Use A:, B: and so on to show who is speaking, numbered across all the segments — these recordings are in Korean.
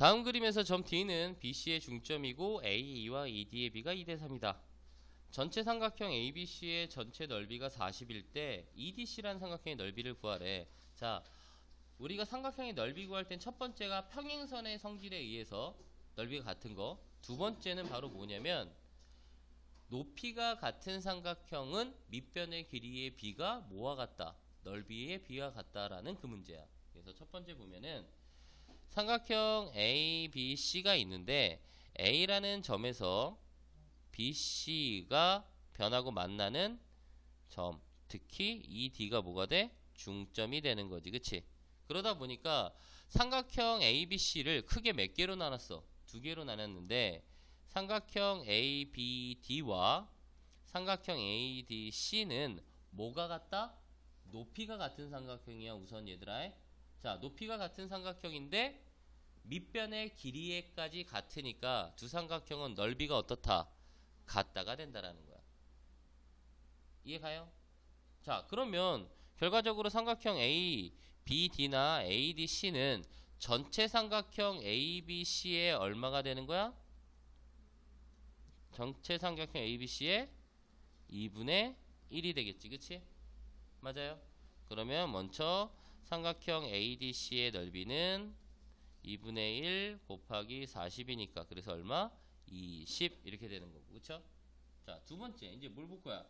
A: 다음 그림에서 점 D는 BC의 중점이고 AE와 ED의 B가 2대 3이다. 전체 삼각형 ABC의 전체 넓이가 40일 때 EDC라는 삼각형의 넓이를 구하래. 자, 우리가 삼각형의 넓이 구할 땐 첫 번째가 평행선의 성질에 의해서 넓이가 같은 거. 두 번째는 바로 뭐냐면 높이가 같은 삼각형은 밑변의 길이의 비가 뭐와 같다? 넓이의 비와 같다라는 그 문제야. 그래서 첫 번째 보면은 삼각형 A, B, C가 있는데 A라는 점에서 BC가 변하고 만나는 점, 특히 이 D가 뭐가 돼? 중점이 되는 거지, 그치? 그러다 보니까 삼각형 ABC를 크게 몇 개로 나눴어? 두 개로 나눴는데 삼각형 ABD와 삼각형 ADC는 뭐가 같다? 높이가 같은 삼각형이야 우선 얘들아 자 높이가 같은 삼각형인데 밑변의 길이에까지 같으니까 두 삼각형은 넓이가 어떻다? 같다가 된다라는 거야 이해가요? 자 그러면 결과적으로 삼각형 A, B, D나 A, D, C는 전체 삼각형 A, B, C의 얼마가 되는 거야? 전체 삼각형 A, B, C의 2분의 1이 되겠지 그치? 맞아요? 그러면 먼저 삼각형 ADC의 넓이는 2분의 1 곱하기 40이니까 그래서 얼마? 20 이렇게 되는 거고 그쵸? 자 두번째 이제 뭘 볼 거야?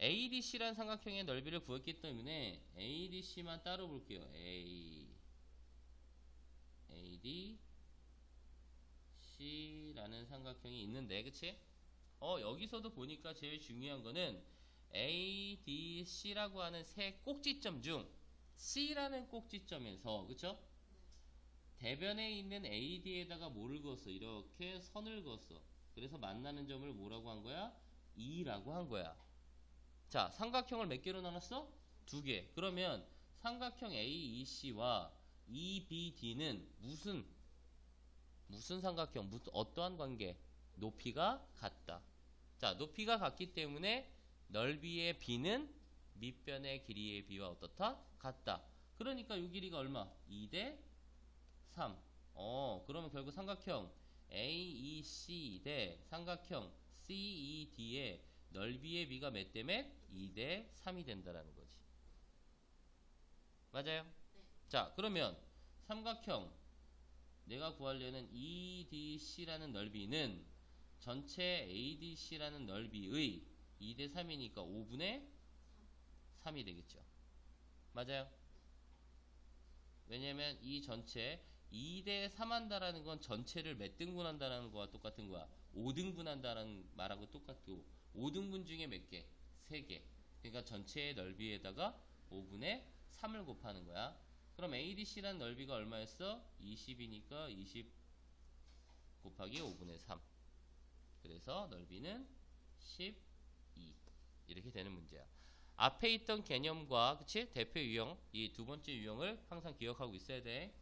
A: ADC란 삼각형의 넓이를 구했기 때문에 ADC만 따로 볼게요 A ADC라는 삼각형이 있는데 그치? 어 여기서도 보니까 제일 중요한 거는 A, D, C라고 하는 세 꼭지점 중 C라는 꼭지점에서 그쵸? 대변에 있는 AD에다가 뭐를 그었어? 이렇게 선을 그었어. 그래서 만나는 점을 뭐라고 한 거야? 2라고 한 거야. 자, 삼각형을 몇 개로 나눴어? 두 개. 그러면 삼각형 AEC와 EBD는 무슨 무슨 삼각형, 무슨 어떠한 관계? 높이가 같다. 자, 높이가 같기 때문에 넓이의 B는 밑변의 길이의 B와 어떻다? 같다. 그러니까 이 길이가 얼마? 2 대 3. 어, 그러면 결국 삼각형 AEC 대 삼각형 CED의 넓이의 B가 몇 대 몇? 2 대 3이 된다라는 거지. 맞아요?
B: 네.
A: 자, 그러면 삼각형 내가 구하려는 EDC라는 넓이는 전체 ADC라는 넓이의 2대 3이니까 5분의 3이 되겠죠. 맞아요? 왜냐면 이 전체 2대 3 한다라는 건 전체를 몇 등분 한다라는 거와 똑같은 거야. 5등분 한다라는 말하고 똑같고 5등분 중에 몇 개? 3개. 그러니까 전체의 넓이에다가 5분의 3을 곱하는 거야. 그럼 ADC라는 넓이가 얼마였어? 20이니까 20 곱하기 5분의 3. 그래서 넓이는 12 이렇게 되는 문제야. 앞에 있던 개념과 그치 대표 유형 이 두 번째 유형을 항상 기억하고 있어야 돼.